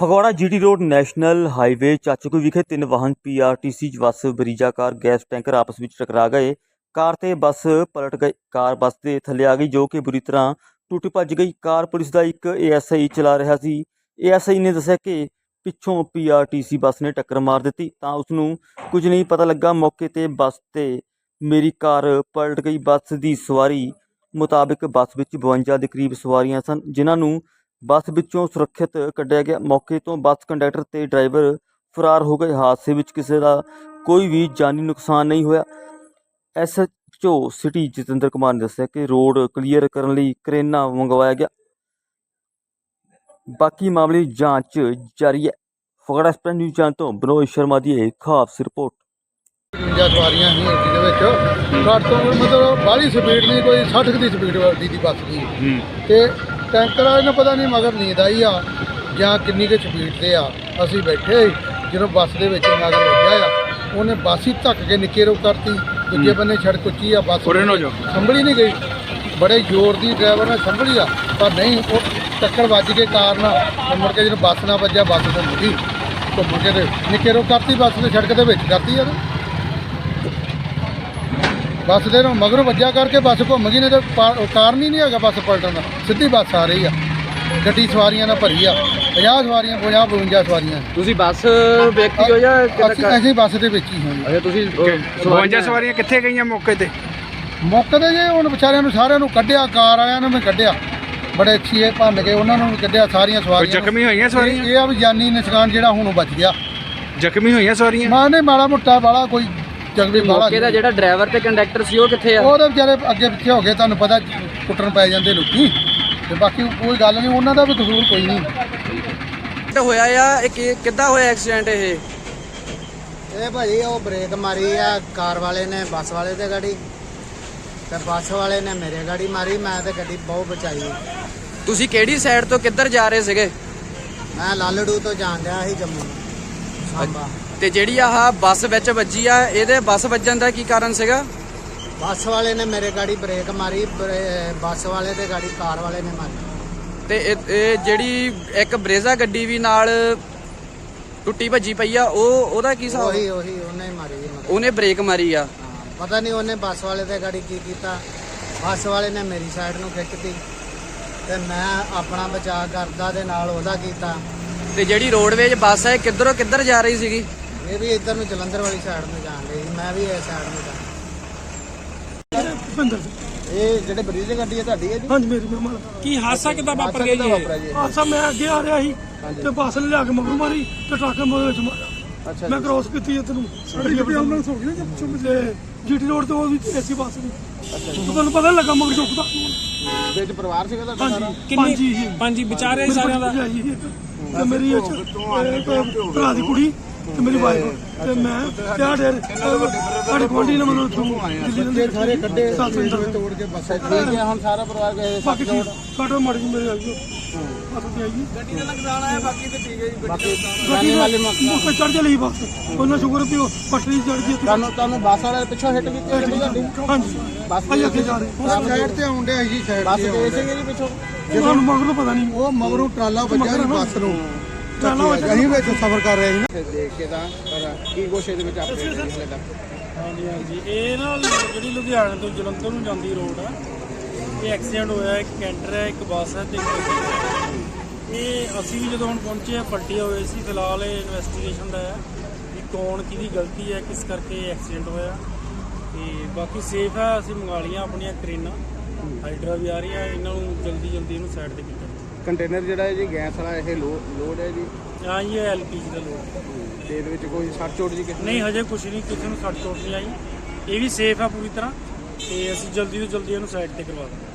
Phagwara GT road national highway Chachoki ਵਿਖੇ ਤਿੰਨ ਵਾਹਨ PRTC bus Brezza car, gas tanker ਆਪਸ ਵਿੱਚ ਟਕਰਾ ਗਏ। ਕਾਰ ਤੇ ਬੱਸ ਪਲਟ ਗਈ। ਕਾਰ ਬੱਸ ਦੇ ਥੱਲੇ ਆ ਗਈ, ਜੋ ਕਿ ਬੁਰੀ ਤਰ੍ਹਾਂ ਟੁੱਟ ਭੱਜ ਗਈ। ਕਾਰ ਪੁਲਿਸ ਦਾ ਇੱਕ ਏਐਸਆਈ ਚਲਾ ਰਿਹਾ ਸੀ। ਏਐਸਆਈ ਨੇ ਦੱਸਿਆ ਕਿ ਪਿੱਛੋਂ ਪੀਆਰਟੀਸੀ ਬੱਸ ਨੇ ਟੱਕਰ ਮਾਰ ਦਿੱਤੀ, ਤਾਂ ਉਸ ਨੂੰ ਕੁਝ ਨਹੀਂ ਪਤਾ ਲੱਗਾ। ਮੌਕੇ ਤੇ ਬੱਸ ਤੇ ਮੇਰੀ ਕਾਰ ਪਲਟ ਗਈ। ਬੱਸ ਦੀ ਸਵਾਰੀ ਮੁਤਾਬਕ ਬੱਸ ਵਿੱਚ 52 ਦੇ ਕਰੀਬ ਸਵਾਰੀਆਂ ਸਨ, ਜਿਨ੍ਹਾਂ ਨੂੰ ਬੱਸ ਵਿੱਚੋਂ ਸੁਰੱਖਿਅਤ ਕੱਢਿਆ ਗਿਆ। ਮੌਕੇ ਤੋਂ ਬੱਸ ਕੰਡਕਟਰ ਤੇ ਡਰਾਈਵਰ ਫਰਾਰ ਹੋ ਗਏ। ਹਾਦਸੇ ਵਿੱਚ ਕਿਸੇ ਦਾ ਕੋਈ ਵੀ ਜਾਨੀ ਨੁਕਸਾਨ ਨਹੀਂ ਹੋਇਆ। ਐਸਐਚਓ ਸਿਟੀ ਜਤਿੰਦਰ ਕੁਮਾਰ ਨੇ ਦੱਸਿਆ ਕਿ ਰੋਡ ਕਲੀਅਰ ਕਰਨ ਲਈ ਕਰੇਨਾ ਮੰਗਵਾਇਆ ਗਿਆ। ਬਾਕੀ ਮਾਮਲੇ ਦੀ ਜਾਂਚ ਜਾਰੀ ਹੈ। ਫਗੜਾ ਐਕਸਪ੍ਰੈਸ ਨਿਊਜ਼ ਚੈਨਲ ਤੋਂ ਬਨੋਦ ਸ਼ਰਮਾ ਦੀ ਖਾਸ ਰਿਪੋਰਟ। 52 ਸਵਾਰੀਆਂ ਸੀ ਦੇ ਵਿੱਚ। ਘੱਟ ਤੋਂ ਮਤਲਬ ਬਾਹਲੀ ਸਪੀਡ ਨਹੀਂ ਕੋਈ 60 ਦੀ ਸਪੀਡ ਦੀ ਦੀ ਬੱਸ ਦੀ। ਤੇ ਟੈਂਕਰ ਵਾਲੇ ਨੂੰ ਪਤਾ ਨਹੀਂ ਮਗਰ ਨੀਂਦ ਆਈ ਆ ਜਾਂ ਕਿੰਨੀ ਕੁ ਸਪੀਡ ਤੇ ਆ। ਅਸੀਂ ਬੈਠੇ ਸੀ, ਜਦੋਂ ਬੱਸ ਦੇ ਵਿੱਚ ਮਗਰ ਵੱਜਾ ਆ ਉਹਨੇ ਬੱਸ ਹੀ ਧੱਕ ਕੇ ਨਿੱਕੇ ਰੋ ਕਰਤੀ ਦੂਜੇ ਬੰਨੇ ਸੜਕ ਉੱਚੀ ਆ ਬੱਸ ਉਰੇ ਨੂੰ ਹੋ ਜਾਓ। ਸੰਭਲੀ ਨਹੀਂ ਗਈ। ਬੜੇ ਜ਼ੋਰ ਦੀ ਡਰਾਈਵਰ ਨੇ ਸੰਭਲੀ ਆ ਪਰ ਨਹੀਂ ਉਹ ਟੱਕਰ ਵੱਜ ਕੇ ਕਾਰਨ ਤੇ ਮੁੜ ਕੇ ਜਦੋਂ ਬੱਸ ਨਾਲ ਵੱਜਿਆ ਬੱਸ ਤੇ ਮੁੜੀ। ਘੁੰਮ ਕੇ ਤੇ ਨਿੱਕੇ ਰੋ ਕਰਤੀ ਬੱਸ ਨੇ ਸੜਕ ਦੇ ਵਿੱਚ ਕਰਤੀ ਆ ਬੱਸ ਦੇ ਨੂੰ ਮਗਰੋਂ ਵੱਜਿਆ ਕਰਕੇ ਬੱਸ ਘੁੰਮ ਗਈ ਨੇ ਤੇ ਕਾਰਨ ਹੀ ਨਹੀਂ ਹੈਗਾ ਬੱਸ ਪਲਟਣ ਦਾ। ਸਿੱਧੀ ਬੱਸ ਆ ਰਹੀ ਆ। ਗੱਡੀ ਸਵਾਰੀਆਂ ਨਾਲ ਭਰੀ ਆ। 50 ਸਵਾਰੀਆਂ 50 52 ਸਵਾਰੀਆਂ। ਤੁਸੀਂ ਬੱਸ ਵੇਖੀ ਹੋ ਜਾਂ ਅਸੀਂ ਅਸੀਂ ਬੱਸ ਦੇ ਵਿੱਚ ਹੀ ਹਾਂ। ਅਜੇ ਤੁਸੀਂ 52 ਸਵਾਰੀਆਂ ਕਿੱਥੇ ਗਈਆਂ ਮੌਕੇ ਤੇ? ਮੌਕੇ ਤੇ ਜੇ ਹੁਣ ਵਿਚਾਰਿਆਂ ਨੂੰ ਸਾਰਿਆਂ ਨੂੰ ਕੱਢਿਆ ਕਾਰ ਵਾਲਿਆਂ ਨੂੰ ਵੀ ਕੱਢਿਆ। ਬੜੇ ਅੱਛੀ ਭੰਨ ਕੇ ਉਹਨਾਂ ਨੂੰ ਵੀ ਕੱਢਿਆ ਸਾਰੀਆਂ ਸਵਾਰੀਆਂ। ਜ਼ਖਮੀ ਹੋਈਆਂ ਸਵਾਰੀਆਂ? ਇਹ ਆ ਵੀ ਜਾਨੀ ਨੁਕਸਾਨ ਜਿਹੜਾ ਹੁਣ ਉਹ ਬਚ ਗਿਆ। ਜ਼ਖਮੀ ਹੋਈਆਂ ਸਵਾਰੀਆਂ? ਮਾਂ ਨੇ ਮਾੜਾ ਮੋਟਾ ਵਾਲਾ ਕੋਈ ਜਗਵੇ ਵਾਲਾ ਮੌਕੇ ਦਾ ਜਿਹੜਾ ਡਰਾਈਵਰ ਤੇ ਕੰਡਕਟਰ ਸੀ ਉਹ ਕਿੱਥੇ ਆ? ਉਹਦੇ ਵਿਚਾਰੇ ਅੱਗੇ ਪਿੱਛੇ ਹੋ ਗਏ ਤੁਹਾਨੂੰ ਪਤਾ ਕੁੱਟਣ ਪੈ ਜਾਂਦੇ ਲੋਕੀ। ਤੇ ਬਾਕੀ ਕੋਈ ਗੱਲ ਨਹੀਂ ਉਹਨਾਂ ਦਾ ਵੀ ਕਸੂਰ ਕੋਈ ਨਹੀਂ। ਹੋਇਆ ਆ ਇਹ ਕਿ- ਕਿੱਦਾਂ ਹੋਇਆ ਐਕਸੀਡੈਂਟ ਇਹ? ਇਹ ਭਾਜੀ ਉਹ ਬ੍ਰੇਕ ਮਾਰੀ ਆ ਕਾਰ ਵਾਲੇ ਨੇ ਬੱਸ ਵਾਲੇ ਤੇ ਗਾੜੀ। ਤੇ ਬੱਸ ਵਾਲੇ ਨੇ ਮੇਰੇ ਗਾੜੀ ਮਾਰੀ ਮੈਂ ਤੇ ਗੱਡੀ ਬਹੁਤ ਬਚਾਈ। ਤੁਸੀਂ ਕਿਹੜੀ ਸਾਈਡ ਤੋਂ ਕਿੱਧਰ ਜਾ ਰਹੇ ਸੀਗੇ? ਮੈਂ ਲਾਲੜੂ ਤੋਂ ਜਾਣ ਡਿਆ ਸੀ ਜੰਮੂ ਸਾਂਬਾ। ਤੇ ਜਿਹੜੀ ਆਹ ਬੱਸ ਵਿੱਚ ਵੱਜੀ ਆ ਇਹਦੇ ਬੱਸ ਵੱਜਣ ਦਾ ਕੀ ਕਾਰਨ ਸੀਗਾ? ਬੱਸ ਵਾਲੇ ਨੇ ਮੇਰੇ ਗਾੜੀ ਬ੍ਰੇਕ ਮਾਰੀ ਬਰੇ- ਬੱਸ ਵਾਲੇ ਤੇ ਗਾੜੀ ਕਾਰ ਵਾਲੇ ਨੇ ਮਾਰੀ। ਤੇ ਇਹ ਇਹ ਜਿਹੜੀ ਇੱਕ ਬਰੇਜ਼ਾ ਗੱਡੀ ਵੀ ਨਾਲ ਟੁੱਟੀ ਭੱਜੀ ਪਈ ਆ ਉਹ ਉਹਦਾ ਕੀ ਹਿਸਾਬ? ਉਹੀ ਉਹੀ ਉਹਨੇ ਹੀ ਮਾਰੀ ਮਤਲਬ। ਉਹਨੇ ਬ੍ਰੇਕ ਮਾਰੀ ਆ। ਹਾਂ, ਪਤਾ ਨਹੀਂ ਉਹਨੇ ਬੱਸ ਵਾਲੇ ਤੇ ਗਾੜੀ ਕੀ ਕੀਤਾ। ਬੱਸ ਵਾਲੇ ਨੇ ਮੇਰੀ ਸਾਈਡ ਨੂੰ ਖਿੱਚਤੀ ਤੇ ਮੈਂ ਆਪਣਾ ਬਚਾਅ ਕਰਦਾ ਦੇ ਨਾਲ ਉਹਦਾ ਕੀਤਾ। ਤੇ ਜਿਹੜੀ ਰੋਡਵੇਜ ਬੱਸ ਹੈ ਕਿੱਧਰੋਂ ਕਿੱਧਰ ਜਾ ਰਹੀ ਸੀਗੀ? ਇਹ ਵੀ ਇੱਧਰ ਨੂੰ ਜਲੰਧਰ ਵਾਲੀ ਸਾਈਡ ਨੂੰ ਜਾਣ ਰਹੀ ਸੀ ਮੈਂ ਵੀ ਇਸ ਸਾਈਡ ਨੂੰ ਜਾਣਾ। ਇਹ ਜਿਹੜੇ ਬਰੀਜ ਗੱਡੀ ਹੈ ਤੁਹਾਡੀ ਹੈ ਜੀ? ਹਾਂਜੀ ਮੇਰੀ ਮਹਿਮਾਨ ਕੀ ਹਾਦਸਾ ਕਿੱਦਾਂ ਵਾਪਰ ਗਿਆ ਜੀ? ਹਾਦਸਾ ਮੈਂ ਅੱਗੇ ਆ ਰਿਹਾ ਸੀ ਤੇ ਬੱਸ ਨੇ ਲਿਆ ਕੇ ਮਗਰ ਮਾਰੀ ਤੇ ਟਰੱਕ ਨੇ ਮੇਰੇ ਵਿੱਚ ਮਾਰਿਆ। ਮੈਂ ਕ੍ਰੋਸ ਕੀਤੀ ਇੱਥੇ ਨੂੰ। ਸਾਡੀ ਗੱਡੀ ਐਂਬੂਲੈਂਸ ਹੋ ਗਈ ਨਾ ਜਦ ਚੁੱਪ ਜੇ ਜੀਟੀ ਰੋਡ ਤੇ ਉਹ ਵੀ ਏਸੀ ਬੱਸ ਦੀ। ਅੱਛਾ ਤੁਹਾਨੂੰ ਪਤਾ ਨੀ ਲੱਗਾ ਮਗਰ ਚੁੱਕਦਾ ਵਿੱਚ ਪਰਿਵਾਰ ਸੀਗਾ ਤੁਹਾਡਾ ਹਾਂਜੀ ਕਿੰਨੇ ਪੰਜ ਹੀ ਸੀ। ਪੰਜ ਵਿਚਾਰੇ ਸਾਰਿਆਂ ਦਾ? ਭਰਜਾਈ ਸੀ ਇੱਕ, ਤੇ ਮੇਰੀ ਇੱਕ ਭਰਾ ਦੀ ਕੁੜੀ। ਤੇ ਮੇਰੀ ਵਾਈਫ ਤੇ ਮੈਂ ਤੇ ਆ ਡੇਰ ਸਾਡੇ ਗੁਆਂਢੀ ਨੇ ਮੈਨੂੰ ਉੱਥੋਂ ਦਿੱਲੀ ਦੇ ਸਾਰੇ ਕੱਢੇ ਤੋੜ ਕੇ ਬੱਸਾਂ ਠੀਕ ਹੈ ਹੁਣ ਸਾਰਾ ਪਰਿਵਾਰ ਗਏ ਬਾਕੀ ਠੀਕ ਕਾਟੋ ਮੜੀ ਮੇਰੇ ਆ ਗਈ ਬਸ ਤੇ ਆਈ ਗੱਡੀ ਦਾ ਨੁਕਸਾਨ ਆਇਆ ਬਾਕੀ ਤੇ ਠੀਕ ਹੈ ਜੀ ਬਾਕੀ ਗੱਡੀ ਵਾਲੇ ਮੌਕੇ ਚੜ ਚਲੀ ਬਸ। ਉਹਨਾਂ ਸ਼ੁਕਰ ਵੀ ਉਹ ਪਟੜੀ ਚੜ ਗਈ ਇੱਥੇ। ਤੁਹਾਨੂੰ ਤੁਹਾਨੂੰ ਬੱਸ ਵਾਲੇ ਪਿੱਛੋਂ ਹਿੱਟ ਕੀਤੀ ਗੱਡੀ ਤੁਹਾਡੀ? ਹਾਂਜੀ। ਬੱਸ ਭਾਈ ਅੱਗੇ ਜਾ ਰਹੇ। ਸਾਈਡ ਤੇ ਆਉਂਦੇ ਆ ਜੀ ਸਾਈਡ ਬੱਸ ਤੇ ਗਏ ਸੀਗੇ ਜੀ ਪਿੱਛੋਂ? ਜਦੋਂ ਮਗਰ ਤੋਂ ਪਤਾ ਨਹੀਂ। ਉਹ ਮਗਰੋਂ ਟਰਾਲਾ ਜੀ ਬੱਸ ਨੂੰ। ਟਰਾਲਾ ਵੱਜਾ। ਅਸੀਂ ਵਿੱਚ ਸਫ਼ਰ ਕਰ ਰਹੇ ਸੀ ਨਾ। ਦੇਖ ਕੇ ਤਾਂ ਪਰ ਕੀ ਕੁਛ ਇਹਦੇ ਵਿੱਚ ਆਪਣੇ ਪਿਛਲੇ ਦਾ ਹਾਂਜੀ ਹਾਂਜੀ। ਇਹ ਨਾ ਜਿਹੜੀ ਲੁਧਿਆਣੇ ਤੋਂ ਜਲੰਧਰ ਨੂੰ ਜਾਂਦੀ ਰੋਡ ਆ ਇਹ ਐਕਸੀਡੈਂਟ ਹੋਇਆ ਇੱਕ ਕੈਂਟਰ ਹੈ ਇੱਕ ਬੱਸ ਹੈ ਤੇ ਇੱਕ। ਇਹ ਅਸੀਂ ਵੀ ਜਦੋਂ ਹੁਣ ਪਹੁੰਚੇ ਆ ਪਲਟੀ ਹੋਏ ਸੀ ਫਿਲਹਾਲ ਇਹ ਇਨਵੈਸਟੀਗੇਸ਼ਨ ਦਾ ਹੈ ਕਿ ਕੌਣ ਕਿਹਦੀ ਗਲਤੀ ਹੈ ਕਿਸ ਕਰਕੇ ਐਕਸੀਡੈਂਟ ਹੋਇਆ। ਤੇ ਬਾਕੀ ਸੇਫ ਹੈ ਅਸੀਂ ਮੰਗਾ ਲਈਆਂ ਆਪਣੀਆਂ ਕਰੇਨਾਂ ਹਾਈਡਰਾ ਵੀ ਆ ਰਹੀਆਂ ਇਹਨਾਂ ਨੂੰ ਜਲਦੀ ਜਲਦੀ ਇਹਨੂੰ ਸਾਈਡ ਤੇ ਕੀਤਾ ਕੰਟੇਨਰ ਜਿਹੜਾ ਹੈ ਜੀ ਗੈਸ ਵਾਲਾ ਇਹ ਲੋਡ ਹੈ ਜੀ? ਹਾਂ ਜੀ ਇਹ ਐਲਪੀਜੀ ਦਾ ਲੋਡ ਤੇ ਇਹਦੇ ਵਿੱਚ ਕੋਈ ਸੱਟ ਚੋਟ ਜੀ ਕਿਸੇ ਨਹੀਂ ਹਜੇ ਕੁਝ ਨਹੀਂ ਕਿਸੇ ਨੂੰ ਸੱਟ ਚੋਟ ਨਹੀਂ ਆਈ। ਇਹ ਵੀ ਸੇਫ ਆ ਪੂਰੀ ਤਰ੍ਹਾਂ ਤੇ ਅਸੀਂ ਜਲਦੀ ਤੋਂ ਜਲਦੀ ਇਹਨੂੰ ਸਾਈਡ ਤੇ ਕਰਵਾ ਦਾਂਗੇ।